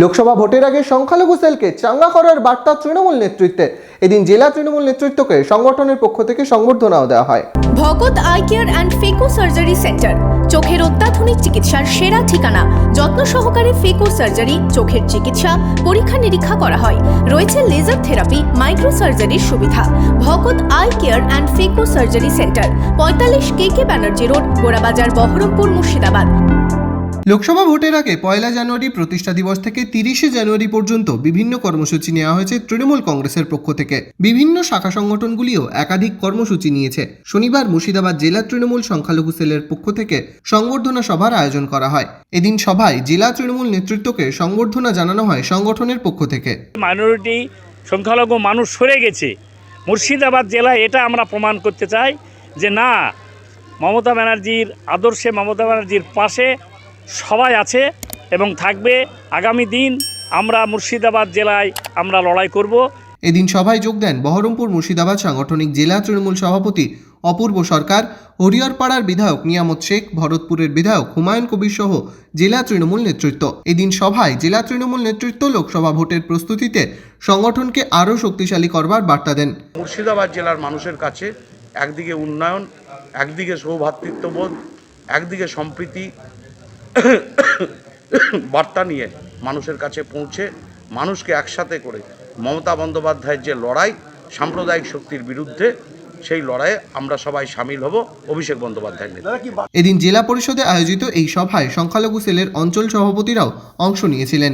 লোকসভা ভোটের আগে সংখ্যালঘু সেলকে চাঙ্গা করার বার্তা তৃণমূল নেতৃত্বে। এদিন জেলা তৃণমূল নেতৃত্বকে সংগঠনের পক্ষ থেকে সংবর্ধনাও দেওয়া হয়। Bhagat eye care and phaco surgery centre, চোখের অত্যাধুনিক চিকিৎসার সেরা ঠিকানা। যত্ন সহকারে ফেকো সার্জারি, চোখের চিকিৎসা, পরীক্ষা নিরীক্ষা করা হয়। রয়েছে লেজার থেরাপি, মাইক্রো সার্জারির সুবিধা। Bhagat eye care and phaco surgery centre, পঁয়তাল্লিশ K K Banerjee road, Gorabazar Baharampur Murshidabad. Lok Sabha ভোটের আগে পয়লা জানুয়ারি প্রতিষ্ঠা দিবস থেকে তিরিশে জানুয়ারি পর্যন্ত বিভিন্ন কর্মসূচি নেওয়া হয়েছে তৃণমূল কংগ্রেসের পক্ষ থেকে। বিভিন্ন শাখা সংগঠনগুলিও একাধিক কর্মসূচি নিয়েছে। শনিবার মুর্শিদাবাদ জেলা তৃণমূল সংখ্যালঘু সেলের পক্ষ থেকে সংবর্ধনা সভার আয়োজন করা হয়। এদিন সভায় জেলা তৃণমূল নেতৃত্বকে সংবর্ধনা জানানো হয় সংগঠনের পক্ষ থেকে। মাইনরিটি সংখ্যালঘু মানুষ সরে গেছে। মুর্শিদাবাদ জেলায় এটা আমরা প্রমাণ করতে চাই যে না, মমতা ব্যানার্জির আদর্শে মমতা ব্যানার্জির পাশে সবাই আছে এবং থাকবে। আগামী দিন আমরা মুর্শিদাবাদ জেলায় আমরা লড়াই করব। এদিন সভায় যোগ দেন বহরমপুর মুর্শিদাবাদ সাংগঠনিক জেলা তৃণমূল সভাপতি অপূর্ব সরকার হরিহরপাড়ার বিধায়ক নিয়ামত শেখ ভরতপুরের বিধায়ক হুমায়ুন কবির সহ জেলা তৃণমূল নেতৃত্ব। এদিন সভায় জেলা তৃণমূল নেতৃত্ব লোকসভা ভোটের প্রস্তুতিতে সংগঠনকে আরও শক্তিশালী করবার বার্তা দেন। মুর্শিদাবাদ জেলার মানুষের কাছে একদিকে উন্নয়ন একদিকে সৌভ্রাতৃত্ববোধ একদিকে সম্প্রীতি বার্তা নিয়ে মানুষের কাছে পৌঁছে মানুষকে একসাথে করে মমতা বন্দ্যোপাধ্যায়ের যে লড়াই সাম্প্রদায়িক শক্তির বিরুদ্ধে সেই লড়াইয়ে আমরা সবাই সামিল হব অভিষেক বন্দ্যোপাধ্যায় এদিন জেলা পরিষদে আয়োজিত এই সভায় সংখ্যালঘু সেলের অঞ্চল সভাপতিরাও অংশ নিয়েছিলেন।